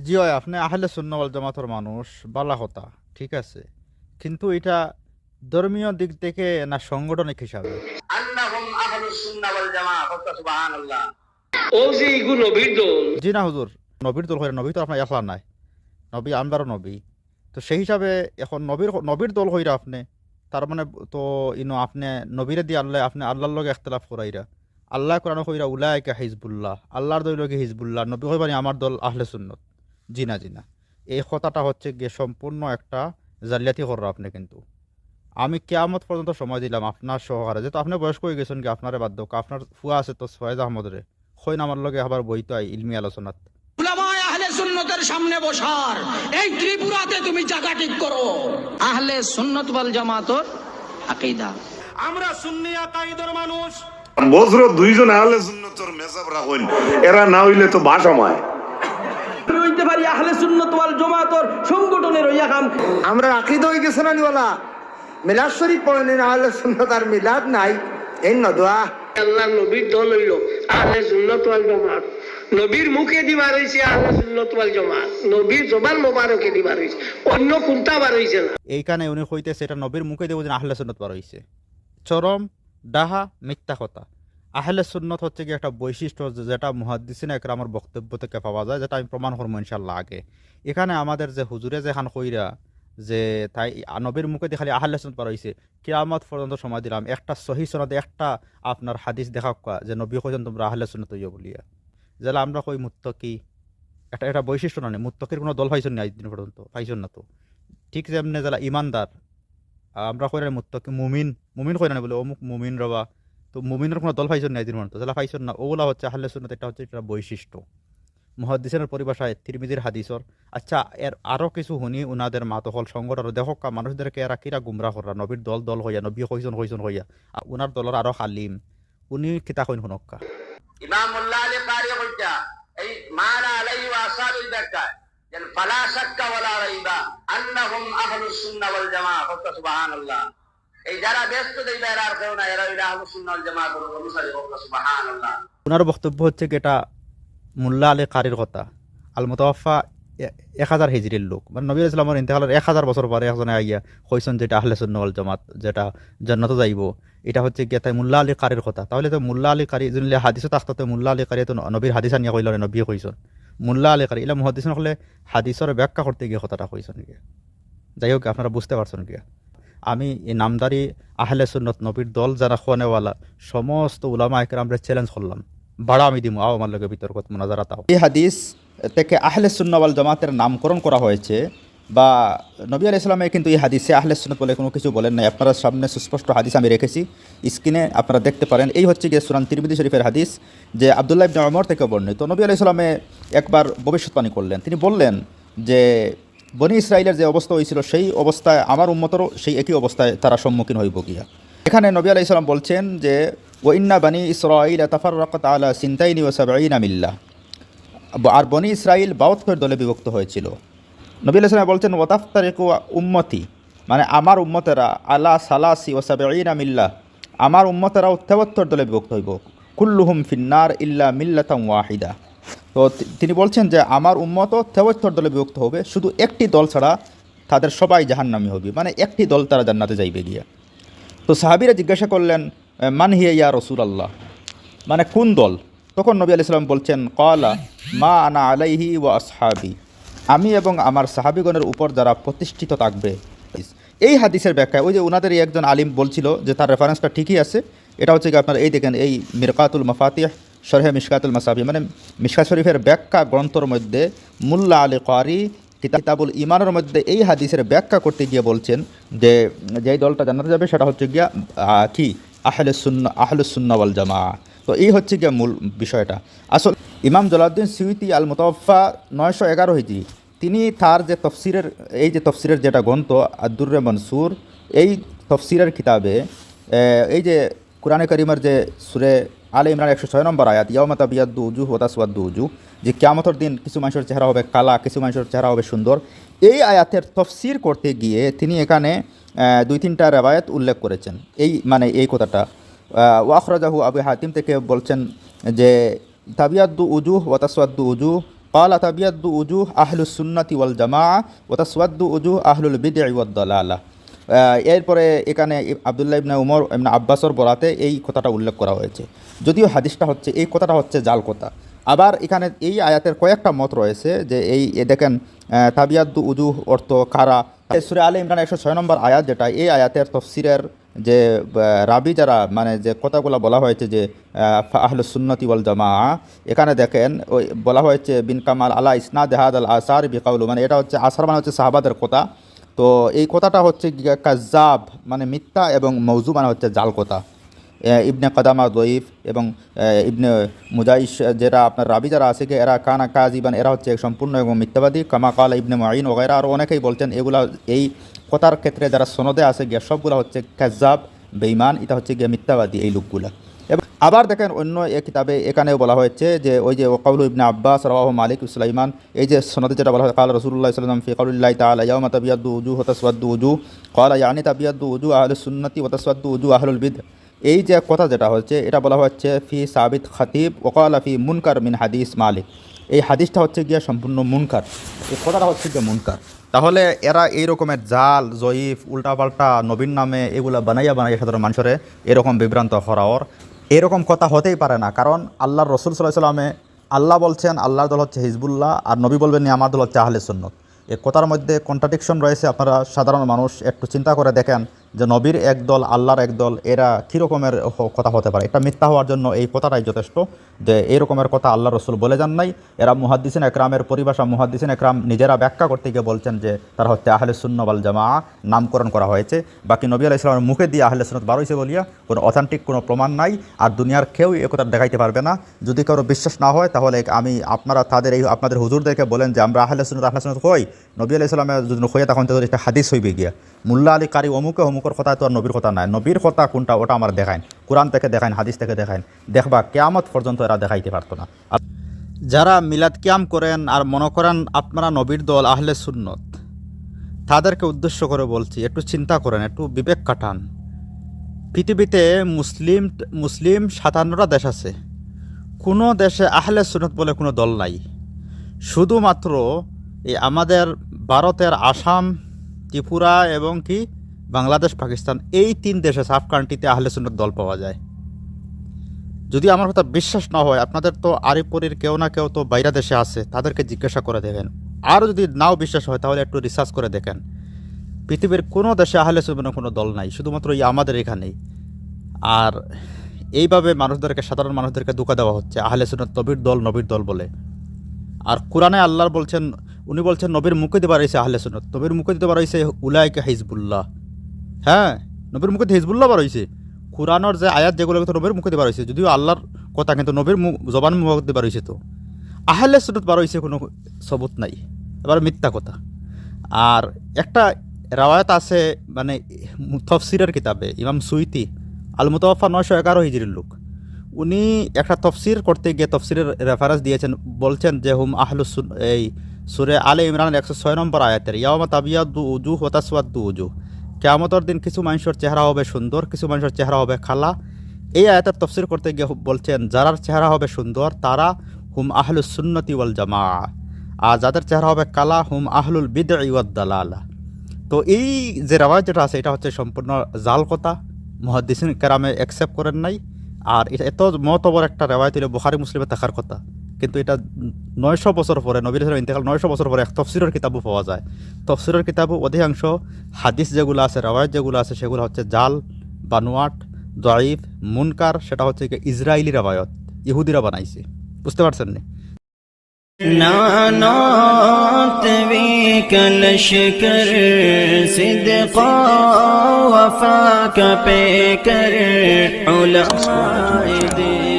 জি হয় আপনি আহলে মানুষ বালা হতা ঠিক আছে? কিন্তু এটা ধর্মীয় দিক থেকে না হিসাবে? জি না হুজুর নবীর দল হয় নবী তো আপনার এখলা নাই। নবী আমদারও নবী। তো সেই হিসাবে এখন নবীর নবীর দল হইরা আপনি তার মানে তো ইনো আপনি নবীরে দিয়ে আনলে আপনি আল্লাহর লগে এখতলাফ করাইরা। আল্লাহ কোরআন কইরা উলায়কে হিজবুল্লাহ আল্লাহর দল লগে হিজবুল্লাহ নবী কইবানি আমার দল আহলে সুন্নত জিনা জিনা। এই কথাটা হচ্ছে গিয়ে সম্পূর্ণ একটা জালিয়াতি কররা আপনি কিন্তু। আমি কেয়ামত পর্যন্ত সময় দিলাম আপনার সহকারে। যেহেতু আপনি বয়স্ক হয়ে গেছেন কি আপনারে বাধ্য আপনার ফুয়া আছে তো সোয়েজ আহমদরে খৈন আমার লগে আবার বইতো আই ইলমি আলোচনাত। সুন্নতের সামনে বসার এই ত্রিপুরাতে তুমি জায়গা ঠিক করো। আহলে সুন্নত ওয়াল জামাতর আকীদা। আমরা সুন্নি আকাইদের মানুষ বজ্র দুইজন আহলে সুন্নতর মেসাব রাখুন এরা না হইলে তো ভাষাময় হইতে পারি আহলে সুন্নত ওয়াল জামাতর সংগঠনের হইয়া কাম আমরা আকিদ হয়ে গেছে না নিওয়ালা? মিলাদ শরীফ পড়েন আহলে সুন্নত আর মিলাদ নাই। এই নদোয়া আল্লাহ নবীর দল হইল আহলে সুন্নত ওয়াল জামাত। নবীর মুখে দিবার হইছে আহলে সুন্নত ওয়াল জামাত। নবীর জবান মোবারকে দিবার হইছে অন্য কোনটা বার হইছে না। এইখানে উনি কইতেছে এটা নবীর মুখে দেবো যে আহলে সুন্নত বার হইছে। চরম ডাহা মিথ্যা কথা। আহলে সুন্নত হচ্ছে কি একটা বৈশিষ্ট্য যেটা মুহাদ্দিসিন একরামের বক্তব্য থেকে পাওয়া যায়, যেটা আমি প্রমাণ করব ইনশাল্লাহ আগে। এখানে আমাদের যে হুজুরে যে খান কইরা যে তাই নবীর মুখে দিয়ে খালি আহলে সুন্নত বার হইছে, কিয়ামত পর্যন্ত সময় দিলাম, একটা সহি সনদে, একটা আপনার হাদিস দেখা যে নবী কইছেন তোমরা আহলে সুন্নত হইয়া বলিয়া। যেটা আমরা কই মুত্তকি, এটা এটা বৈশিষ্ট্য না মুত্তকির কোনো দল পাইছেন না আজ দিন পর্যন্ত, পাইছেন না তো। ঠিক যেমনি যারা ইমানদার আমরা কই না মুত্তকি মুমিন মুমিন কই না বলে, অমুক মুমিন রবা। তো মুমিনের কোনো দল পাইছেন না এদিন পর্যন্ত। যারা পাইছেন না, ওগুলা হচ্ছে আহলে সুন্নাত, এটা হচ্ছে একটা বৈশিষ্ট্য। মহাদিসের পরিভাষায় তিরমিজির হাদিসর। আচ্ছা এর আরও কিছু শুনি উনাদের মাত হল সংগঠন দেখক মানুষদেরকে এরা কিরা গুমরা করা নবীর দল দল হইয়া, নবী কইজন কইজন হইয়া। আর উনার দলের আরও হালিম। উনি কিতা কইন শুনক্কা ইমাম আলী কারি এই মারা ফালা বক্তব্য কি, এটা মোল্লা আলী কারির কথা। এক লোক। মানে নবী এক একজনে যেটা যেটা জান্নাত যাইব। এটা হচ্ছে মোল্লা আলী কারির কথা। তাহলে তো মোল্লা আলী কারি যোনলে হাদিসত থাকতে মোল্লা আলী কারি তো নবীর হাদিস আনিয়া কইল নবী কইসন মোল্লা আলী কারি এলাম মহাদিস হলে হাদিসর ব্যাখ্যা করতে গিয়ে কথাটা কইসন গিয়া। যাই হোক, আপনারা বুঝতে পারছেন গিয়া। আমি এই নামদারি আহলে সুন্নত নবীর দল যারা খোয়ানেওয়ালা, সমস্ত উলামা একরামরে চ্যালেঞ্জ করলাম। বাড়া আমি দিব আও আমার লোকের বিতর্ক মোনাজারা তাও এই হাদিস থেকে আহলে সুন্নওয়াল জমাতের নামকরণ করা হয়েছে। বা নবী আলাইহিস সালামে কিন্তু এই হাদিসে আহলে সুন্নত বলে কোনো কিছু বলেন নাই। আপনারা সামনে সুস্পষ্ট হাদিস আমি রেখেছি। স্ক্রিনে আপনারা দেখতে পারেন। এই হচ্ছে গিয়ে সুরান তিরমিদি শরীফের হাদিস, যে আবদুল্লাহ ইবনে ওমর থেকে বর্ণিত। নবী আলাইহিস সালামে একবার ভবিষ্যৎবাণী করলেন। তিনি বললেন যে, বনি ইসরায়েলের যে অবস্থা হয়েছিল, সেই অবস্থায় আমার উন্মতরও সেই একই অবস্থায় তারা সম্মুখীন হইব গিয়া এখানে নবী আলাইহিস সালাম বলছেন যে ও ইন্না বানি ইসরাইল তাফার রকত আলা সিনতাইনি ও সাবাইনা আর বনি ইসরাইল বাউত্তর দলে বিভক্ত হয়েছিল। নবী আলাইসালাম বলছেন ওতাফতারিক উম্মতি। মানে আমার উম্মতেরা, আলা সালাসি ও সাবাইনা মিল্লা আমার উম্মতেরাও তেহত্তর দলে বিভক্ত হইব। কুল্লুহুম ফিন্নার ইল্লা মিল্লাতাম ওয়াহিদা। তো তিনি বলছেন যে, আমার উম্মত তেহত্তর দলে বিভক্ত হবে। শুধু একটি দল ছাড়া তাদের সবাই জাহান্নামি হবে। মানে একটি দল তারা জান্নাতে যাইবে গিয়া। তো সাহাবিরা জিজ্ঞাসা করলেন, মান হিয়া ইয়া রসুল আল্লাহ মানে কোন দল? তখন নবী আলি সাল্লাম বলছেন কলা মা আনা আলাইহি ও আসহাবি। আমি এবং আমার সাহাবিগণের উপর যারা প্রতিষ্ঠিত থাকবে, এই হাদিসের ব্যাখ্যায়, ওই যে ওনাদেরই একজন আলিম বলছিল যে তার রেফারেন্সটা ঠিকই আছে, এটা হচ্ছে কি আপনার এই দেখেন, এই মিরকাতুল মাফাতিহ, শরহে মিশকাতুল মাসাবি মানে মিশকা শরীফের ব্যাখ্যা গ্রন্থর মধ্যে মুল্লা আলী কারি কিতাবুল ইমানের মধ্যে এই হাদিসের ব্যাখ্যা করতে গিয়ে বলছেন যে, যেই দলটা জানাতে যাবে সেটা হচ্ছে গিয়া কি? আহলে সুন্না, আহলে সুন্নাওয়াল জামা তো এই হচ্ছে গিয়া মূল বিষয়টা। আসল ইমাম জলাউদ্দিন সিউতি আল মুতফা নয়শো এগারো হিজি তিনি তার যে তফসিরের, এই যে তফসিরের যেটা গ্রন্থ আব্দুর মনসুর, এই তফসিরের কিতাবে এই যে কোরআনে করিমের যে সুরে আলে ইমরান একশো ছয় নম্বর আয়াত ইয়ামাতা বিয়াদ্দু উজু হতাসওয়াদ্দু উজু যে কেয়ামতর দিন কিছু মানুষের চেহারা হবে কালা, কিছু মানুষের চেহারা হবে সুন্দর। এই আয়াতের তফসির করতে গিয়ে তিনি এখানে আহ, দুই তিনটা রেবায়াত উল্লেখ করেছেন এই মানে এই কথাটা ওয়াখরাজাহু আবু হাতিম থেকে বলছেন যে তাবিয়াদ্দু উজুহ ওয়াতাসওয়াদ্দু উজুহ قال تبيض وجوه أهل السنة والجماعة وتسود وجوه أهل البدع والضلالة আহ, এরপরে এখানে ই- আবদুল্লাহ ইবনে উমর ইবনে আব্বাসর বরাতে এই কথাটা উল্লেখ করা হয়েছে যদিও হাদিসটা হচ্ছে এই কথাটা হচ্ছে জাল কথা আবার এখানে এই আয়াতের কয়েকটা মত রয়েছে যে এই দেখেন আহ, তাবিয়াদ্দু উজুহ অর্থ কারা। সুরে আলে ইমরান একশো ছয় নম্বর আয়াত যেটা এই আয়াতের তফসিরের যে রাবি যারা মানে যে কথাগুলো বলা হয়েছে যে আহল সুন্নতি ওয়াল জামা এখানে দেখেন ওই বলা হয়েছে বিন কামাল আলা ইসনা দেহাদ আল আসার বিকাউলু মানে এটা হচ্ছে আসার মানে হচ্ছে সাহাবাদের কথা। তো এই কথাটা হচ্ছে কাজাব মানে মিথ্যা এবং মৌজু মানে হচ্ছে জাল কথা। ইবনে কাদামা দইফ এবং ইবনে মুজাইশ যেটা আপনার রাবি যারা আছে কি এরা কানা কাজিবান এরা হচ্ছে সম্পূর্ণ এবং মিথ্যাবাদী। কামা কাল ইবনে মাইন ওগেরা আর অনেকেই বলছেন, এগুলা এই কথার ক্ষেত্রে যারা সনদে আছে গিয়া সবগুলো হচ্ছে কাজাব বেইমান এটা হচ্ছে গিয়া মিথ্যাবাদী এই লোকগুলা। আবার দেখেন অন্য এক কিতাবে, এখানেও বলা হয়েছে যে, ওই যে ওকাউল ইবনে আব্বাস রাহ মালিক সুলাইমান, এই যে সনদে যেটা বলা হয়, কাল রসুল্লাহ সাল্লাম ফি কাউলিল্লাহ তাআলা ইয়াউমা তাবিয়াদ্দু উজু ওয়া তাসওয়াদ্দু উজু ক্বালা ইয়ানি তাবিয়াদ্দু উজু আহলুস সুন্নতি ওয়া তাসওয়াদ্দু উজু আহলুল বিদ এই যে কথা যেটা হচ্ছে, এটা বলা হচ্ছে, ফি সাবিত খাতিব, ওকালা ফি মুনকার মিন হাদিস মালিক। এই হাদিসটা হচ্ছে গিয়া সম্পূর্ণ মুনকার। এই কথাটা হচ্ছে গিয়ে মুনকার। তাহলে এরা এই রকমের জাল, জয়ীফ, উল্টাপাল্টা, নবীন নামে এগুলা বানাইয়া বানাইয়া সাধারণ মানুষের এরকম বিভ্রান্ত হরাওর এরকম কথা হতেই পারে না, কারণ আল্লাহর রসুল সাল্লাহ সাল্লামে আল্লাহ বলছেন, আল্লাহর দল হচ্ছে হিজবুল্লাহ, আর নবী বলবেন আমার দল হচ্ছে আহলে সুন্নত। এই কথার মধ্যে কন্ট্রাডিকশন রয়েছে, আপনারা সাধারণ মানুষ একটু চিন্তা করে দেখেন যে নবীর এক দল, আল্লাহর এক দল, এরা কী রকমের কথা হতে পারে? এটা মিথ্যা হওয়ার জন্য এই কথাটাই যথেষ্ট যে এই রকমের কথা আল্লাহ রসুল বলে যান নাই। এরা মুহাদ্দিসিন একরামের পরিভাষা, মুহাদ্দিসিন একরাম নিজেরা ব্যাখ্যা করতে গিয়ে বলছেন যে তারা হচ্ছে আহলে সুন্নবাল জামা নামকরণ করা হয়েছে। বাকি নবী আলাহ ইসলামের মুখে দিয়ে আহলে সুন্নত বার হয়েছে বলিয়া কোনো অথেন্টিক কোনো প্রমাণ নাই আর দুনিয়ার কেউ এ কথা দেখাইতে পারবে না। যদি কারও বিশ্বাস না হয় তাহলে আমি, আপনারা তাদের এই, আপনাদের হুজুরদেরকে বলেন যে আমরা আহলে সুন্নত আহলে সুন্নত হই। নবী আলাহ ইসলামের যদি হয়ে তখন তাদের একটা হাদিস হইবে গিয়া। মুল্লা আলী কারি অমুকে অমুকের কথা তো আর নবীর কথা নাই। নবীর কথা কোনটা, ওটা আমার দেখায় কোরআন থেকে দেখায় হাদিস থেকে দেখায় দেখবা কেয়ামত পর্যন্ত এরা দেখাইতে পারতো না। যারা মিলাদ কিয়াম করেন আর মনে করেন আপনারা নবীর দল আহলে সুন্নত, তাদেরকে উদ্দেশ্য করে বলছি, একটু চিন্তা করেন, একটু বিবেক কাটান। পৃথিবীতে মুসলিম মুসলিম সাতান্নটা দেশ আছে। কোনো দেশে আহলে সুন্নত বলে কোনো দল নাই। শুধুমাত্র এই আমাদের ভারতের আসাম, ত্রিপুরা এবং কি বাংলাদেশ, পাকিস্তান, এই তিন দেশে সাফ কান্ট্রিতে আহলে সুন্নত দল পাওয়া যায়। যদি আমার কথা বিশ্বাস না হয়, আপনাদের তো আরিপুরির কেউ না কেউ তো বাইরা দেশে আছে, তাদেরকে জিজ্ঞাসা করে দেখেন। আর যদি নাও বিশ্বাস হয়, তাহলে একটু রিসার্চ করে দেখেন। পৃথিবীর কোনো দেশে আহলে সুন্নতের কোনো দল নাই, শুধুমাত্র এই আমাদের এখানেই। আর এইভাবে মানুষদেরকে, সাধারণ মানুষদেরকে ধোকা দেওয়া হচ্ছে, আহলে সুন্নত নবীর দল নবীর দল বলে। আর কোরআনে আল্লাহর বলছেন উনি বলছেন, নবীর মুখে দিতে পারাইছে আহলে সুন্নত। নবীর মুখে দিতে পারাইছে উলাইকে হিজবুল্লাহ। হ্যাঁ নবীর মুখে হিজবুল্লাহ বার হয়েছে কোরআনের যে আয়াত যেগুলো কিন্তু নবীর মুখে দিয়ে বার হয়েছে যদিও আল্লাহর কথা, কিন্তু নবীর মুখ জবান মুখ দিয়ে বার হয়েছে তো। আহলে সুন্নত বার হয়েছে কোনো সবুত নাই। এবার মিথ্যা কথা। আর একটা রাওয়ায়ত আছে মানে তফসিরের কিতাবে, ইমাম সুইতি আল মুতওয়াফা নয়শো এগারো হিজরির লোক। উনি একটা তফসির করতে গিয়ে তফসিরের রেফারেন্স দিয়েছেন, বলছেন যে, হুম আহলুসুন এই সুরে আলে ইমরানের একশো ছয় নম্বর আয়াতের ইয়ামা তাবিয়াদু উজু হতাসওয়াদু উজু কেয়ামতর দিন কিছু মানুষের চেহারা হবে সুন্দর, কিছু মানুষের চেহারা হবে খালা। এই আয়াতের তফসির করতে গিয়ে বলছেন, যারার চেহারা হবে সুন্দর, তারা হুম আহলুস সুন্নতি ওয়াল জামা আর যাদের চেহারা হবে কালা, হুম আহলুল বিদ ওয়াদ দালালা। তো এই যে রেওয়াজ যেটা আছে, এটা হচ্ছে সম্পূর্ণ জাল কথা। মহাদিসিন কেরামে অ্যাকসেপ্ট করেন নাই। আর এত মতবর একটা রেওয়ায়ত হলে বুখারি, মুসলিমে থাকার কথা। কিন্তু এটা নয়শো বছর পরে নবীর হাসান ইন্তেকাল নয়শো বছর পরে এক তফসিরের কিতাবও পাওয়া যায় তফসিরের কিতাবও অধিকাংশ হাদিস যেগুলো আছে রেওয়ায়ত যেগুলো আছে সেগুলো হচ্ছে জাল বানুয়াট জয়ীফ মুনকার সেটা হচ্ছে কি ইসরায়েলি রেওয়ায়ত ইহুদিরা বানাইছে বুঝতে পারছেন না نعنات بك لشكر صدقا وفاك بكر علماء دين